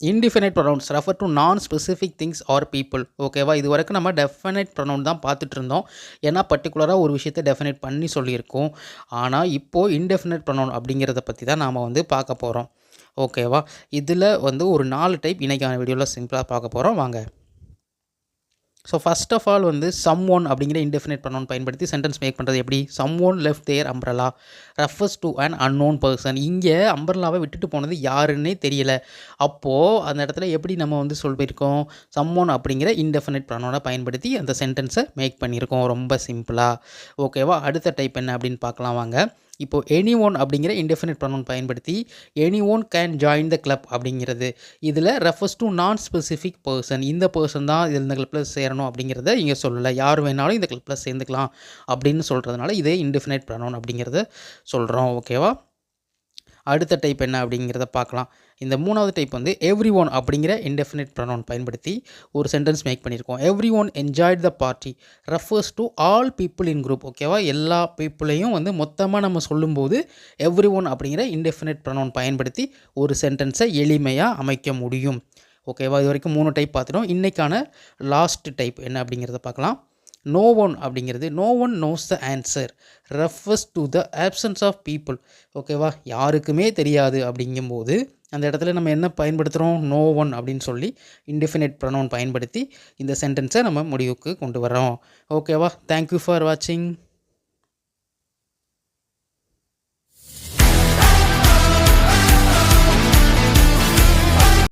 Indefinite pronouns refer to non specific things or people ஓகேவா இது வரைக்கும் நம்ம டெஃபினைட் ப்ரொனவுன் தான் பார்த்துட்டு இருந்தோம் ஏன்னா பர்டிகுலராக ஒரு விஷயத்தை டெஃபினைட் பண்ணி சொல்லியிருக்கோம். ஆனால் இப்போது இன்டெஃபினைட் ப்ரொனவுன் அப்படிங்கிறத பற்றி தான் நாம் வந்து பார்க்க போகிறோம் ஓகேவா இதில் வந்து ஒரு நாலு டைப் இன்றைக்கான வீடியோவில் சிம்பிளாக பார்க்க போகிறோம் வாங்க. ஸோ ஃபஸ்ட் ஆஃப் ஆல் வந்து சம் ஒன் அப்படிங்கிற இன்டெஃபினைட் ப்ரொனவுன் பயன்படுத்தி சென்டென்ஸ் மேக் பண்ணுறது எப்படி? Someone left there umbrella refers to an unknown person இங்கே அம்பர்லாவை விட்டுட்டு போனது யாருன்னே தெரியல. அப்போது அந்த இடத்துல எப்படி நம்ம வந்து சொல்லியிருக்கோம்? சம் ஒன் அப்படிங்கிற இன்டெஃபினைட் பண்ணோட பயன்படுத்தி அந்த சென்டென்ஸை மேக் பண்ணியிருக்கோம். ரொம்ப சிம்பிளாக ஓகேவா அடுத்த டைப் என்ன அப்படின்னு பார்க்கலாம் வாங்க. இப்போ எனி ஒன் அப்படிங்கிற இன்டெஃபினிட் ப்ரொனவுன் பயன்படுத்தி anyone can join the club அப்படிங்கிறது. இதில் refers to non specific person இந்த பர்சன் தான் இதில் இந்த கிளப்பில் சேரணும் அப்படிங்கிறத இங்கே சொல்லலை. யார் வேணாலும் இந்த கிளப்பில் சேர்ந்துக்கலாம் அப்படின்னு சொல்கிறதுனால இதே இன்டெஃபினைட் ப்ரொனவுன் அப்படிங்கிறத சொல்கிறோம் ஓகேவா அடுத்த டைப் என்ன அப்படிங்கிறத பார்க்கலாம். இந்த மூணாவது டைப் வந்து எவ்ரி ஒன் அப்படிங்கிற இன்டெஃபினிட் ப்ரொனவுன் பயன்படுத்தி ஒரு சென்டென்ஸ் மேக் பண்ணியிருக்கோம். Everyone enjoyed the party refers to all people in group ஓகேவா எல்லா பீப்புளையும் வந்து மொத்தமாக நம்ம சொல்லும்போது எவ்ரி ஒன் அப்படிங்கிற இன்டெஃபினிட் ப்ரொனவுன் பயன்படுத்தி ஒரு சென்டென்ஸை எளிமையாக அமைக்க முடியும். ஓகேவா இது வரைக்கும் மூணு டைப் பார்த்துட்டோம். இன்றைக்கான லாஸ்ட் டைப் என்ன அப்படிங்கிறத பார்க்கலாம். நோ ஒன் அப்படிங்கிறது no one knows the answer refers to the absence of people ஓகேவா யாருக்குமே தெரியாது அப்படிங்கும்போது அந்த இடத்துல நம்ம என்ன பயன்படுத்துகிறோம் நோ ஒன் அப்படின்னு சொல்லி இன்டிஃபினைட் ப்ரனவுன் பயன்படுத்தி இந்த சென்டென்ஸை நம்ம முடிவுக்கு கொண்டு வரோம் ஓகேவா தேங்க்யூ ஃபார் வாட்சிங்